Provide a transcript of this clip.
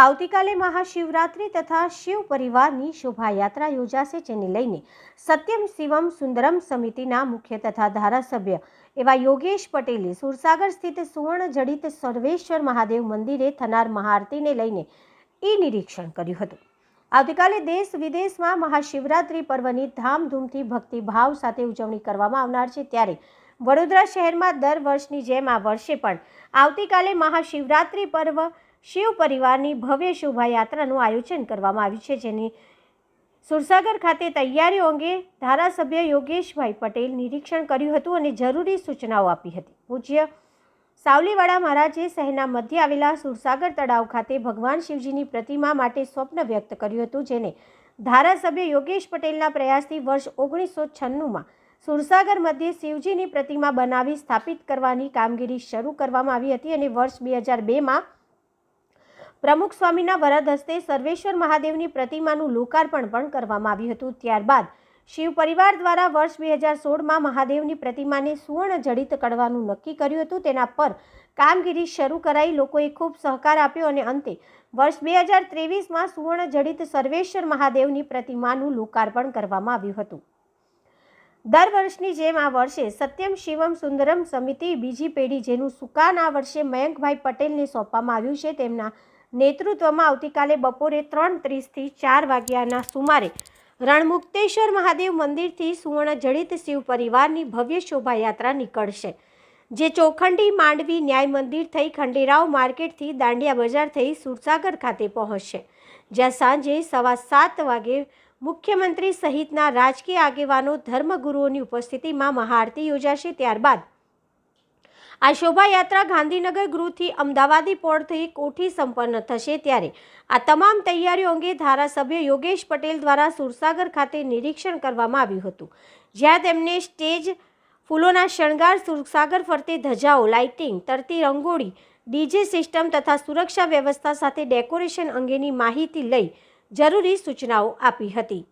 આવતીકાલે મહાશિવરાત્રિ તથા શિવ પરિવારની શોભાયાત્રા યોજાશે, જેને લઈને સત્યમ શિવમ સુંદરમ સમિતિના મુખ્ય તથા ધારાસભ્ય એવા યોગેશ પટેલે સુરસાગર સ્થિત સુવર્ણ જડિત સર્વેશ્વર મહાદેવ મંદિરે થનાર મહાઆરતીને લઈને ઈ નિરીક્ષણ કર્યું હતું. આવતીકાલે દેશ વિદેશમાં મહાશિવરાત્રિ પર્વની ધામધૂમથી ભક્તિભાવ સાથે ઉજવણી કરવામાં આવનાર છે. ત્યારે વડોદરા શહેરમાં દર વર્ષની જેમ આ વર્ષે પણ આવતીકાલે મહાશિવરાત્રિ પર્વ શિવ પરિવારની ભવ્ય શોભાયાત્રાનું આયોજન કરવામાં આવ્યું છે, જેની સુરસાગર ખાતે તૈયારીઓ અંગે ધારાસભ્ય યોગેશભાઈ પટેલ નિરીક્ષણ કર્યું હતું અને જરૂરી સૂચનાઓ આપી હતી. પૂજ્ય સાવલીવાડા મહારાજે શહેરના મધ્ય આવેલા સુરસાગર તળાવ ખાતે ભગવાન શિવજીની પ્રતિમા માટે સ્વપ્ન વ્યક્ત કર્યું હતું, જેને ધારાસભ્ય યોગેશ પટેલના પ્રયાસથી વર્ષ ઓગણીસો છન્નુંમાં સુરસાગર મધ્યે શિવજીની પ્રતિમા બનાવી સ્થાપિત કરવાની કામગીરી શરૂ કરવામાં આવી હતી અને વર્ષ બે હજાર બેમાં પ્રમુખ સ્વામીના વરદ હસ્તે સર્વેશ્વર મહાદેવની પ્રતિમાનું લોકાર્પણ પણ કરવામાં આવ્યું હતું. ત્યારબાદ શિવ પરિવાર દ્વારા વર્ષ બે હજાર સોળમાં મહાદેવની પ્રતિમાને સુવર્ણ જડિત કરવાનું નક્કી કર્યું હતું. તેના પર કામગીરી શરૂ કરાઈ. લોકોએ ખૂબ સહકાર આપ્યો અને અંતે વર્ષ બે હજાર ત્રેવીસમાં સુવર્ણ જડિત સર્વેશ્વર મહાદેવની પ્રતિમાનું લોકાર્પણ કરવામાં આવ્યું હતું. દર વર્ષની જેમ આ વર્ષે સત્યમ શિવમ સુંદરમ સમિતિ બીજી પેઢી જેનું સુકાન આ વર્ષે મયંકભાઈ પટેલને સોંપવામાં આવ્યું છે. તેમના નેતૃત્વમાં આવતીકાલે બપોરે ત્રણ ત્રીસથી ચાર વાગ્યાના સુમારે રણમુક્તેશ્વર મહાદેવ મંદિરથી સુવર્ણ જડિત શિવ પરિવારની ભવ્ય શોભાયાત્રા નીકળશે, જે ચોખંડી માંડવી ન્યાય મંદિર થઈ ખંડેરાવ માર્કેટથી દાંડિયા બજાર થઈ સુરસાગર ખાતે પહોંચશે, જ્યાં સાંજે સવા સાત વાગે મુખ્યમંત્રી સહિતના રાજકીય આગેવાનો ધર્મગુરુઓની ઉપસ્થિતિમાં મહાઆરતી યોજાશે, ત્યારબાદ આ શોભાયાત્રા ગાંધીનગર ગૃહથી અમદાવાદી પોર્ટથી કોઠી સંપન્ન થશે ત્યારે. આ તમામ તૈયારીઓ અંગે ધારાસભ્ય યોગેશ પટેલ દ્વારા સુરસાગર ખાતે નિરીક્ષણ કરવામાં આવ્યું હતું. જ્યાં તેમને સ્ટેજ ફૂલોના શણગાર, સુરસાગર ફરતે ધજાઓ, લાઇટિંગ, તરતી રંગોળી, ડીજે સિસ્ટમ તથા સુરક્ષા વ્યવસ્થા સાથે ડેકોરેશન અંગેની માહિતી લઈ જરૂરી સૂચનાઓ આપી હતી.